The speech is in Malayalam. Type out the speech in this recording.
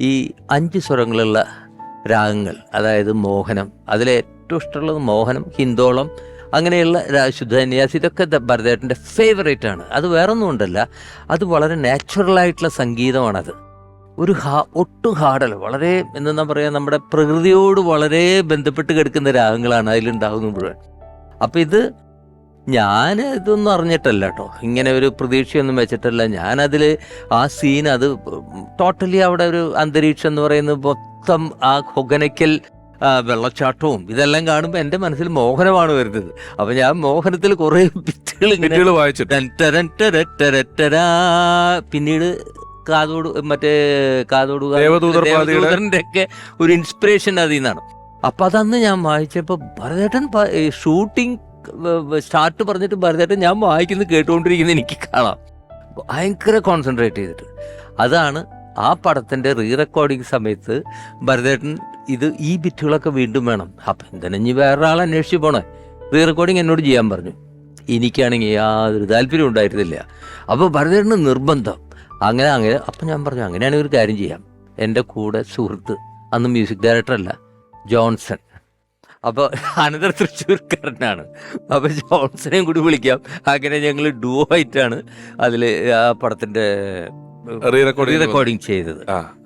ഈ അഞ്ച് സ്വരങ്ങളുള്ള രാഗങ്ങൾ അതായത് മോഹനം അതിലെ ഏറ്റവും ഇഷ്ടമുള്ളത് മോഹനം ഹിന്ദോളം അങ്ങനെയുള്ള ശുദ്ധന്യാസ് ഇതൊക്കെ ഭരതേട്ടന്റെ ഫേവറേറ്റ് ആണ്. അത് വേറൊന്നും ഉണ്ടല്ല അത് വളരെ നാച്ചുറലായിട്ടുള്ള സംഗീതമാണത്. ഒരു ഹാ ഒട്ടും ഹാർഡല്ല വളരെ എന്താ പറയുക നമ്മുടെ പ്രകൃതിയോട് വളരെ ബന്ധപ്പെട്ട് കിടക്കുന്ന രാഗങ്ങളാണ് അതിലുണ്ടാകുന്നത് മുഴുവൻ. അപ്പം ഇത് ഞാൻ ഇതൊന്നും അറിഞ്ഞിട്ടല്ല കേട്ടോ ഇങ്ങനെ ഒരു പ്രതീക്ഷയൊന്നും വെച്ചിട്ടല്ല. ഞാനതിൽ ആ സീൻ അത് ടോട്ടലി അവിടെ ഒരു അന്തരീക്ഷം എന്ന് പറയുന്നത് മൊത്തം ആ ഹൊഗനയ്ക്കൽ വെള്ളച്ചാട്ടവും ഇതെല്ലാം കാണുമ്പോൾ എന്റെ മനസ്സിൽ മോഹനമാണ് വരുന്നത്. അപ്പം ഞാൻ മോഹനത്തിൽ കുറേ പിറ്റുകൾ വായിച്ചു പിന്നീട് കാതോട് മറ്റേ കാതോട് ഒക്കെ ഒരു ഇൻസ്പിറേഷൻ അതിൽ നിന്നാണ്. അപ്പൊ അതന്ന് ഞാൻ വായിച്ചപ്പോ ഭരതേട്ടൻ ഷൂട്ടിംഗ് സ്റ്റാർട്ട് പറഞ്ഞിട്ട് ഭരതേട്ടൻ ഞാൻ വായിക്കുന്നത് കേട്ടുകൊണ്ടിരിക്കുന്നത് എനിക്ക് കാണാം. ഭയങ്കര കോൺസെൻട്രേറ്റ് ചെയ്തിട്ട്. അതാണ് ആ പടത്തിന്റെ റീ റെക്കോർഡിങ് സമയത്ത് ഭരതേട്ടൻ ഇത് ഈ ബിറ്റുകളൊക്കെ വീണ്ടും വേണം. അപ്പം എന്തിനാ ഇനി വേറൊരാൾ അന്വേഷിച്ച് പോണേ? റീ റെക്കോർഡിങ് എന്നോട് ചെയ്യാൻ പറഞ്ഞു. എനിക്കാണെങ്കിൽ യാതൊരു താല്പര്യം ഉണ്ടായിരുന്നില്ല. അപ്പോൾ ഭരതേട്ടന് നിർബന്ധം. അങ്ങനെ അങ്ങനെ അപ്പം ഞാൻ പറഞ്ഞു അങ്ങനെയാണെങ്കിൽ ഒരു കാര്യം ചെയ്യാം. എന്റെ കൂടെ സുഹൃത്ത് അന്ന് മ്യൂസിക് ഡയറക്ടറല്ല ജോൺസൺ. അപ്പോൾ അനന്തർ തൃശ്ശൂർക്കാരനാണ്. അപ്പോൾ ജോൺസനെയും കൂടി വിളിക്കാം. അങ്ങനെ ഞങ്ങൾ ഡുവോ ആയിട്ടാണ് അതിൽ ആ പടത്തിന്റെ റീ റെക്കോർഡിംഗ് ചെയ്തത്. ആ.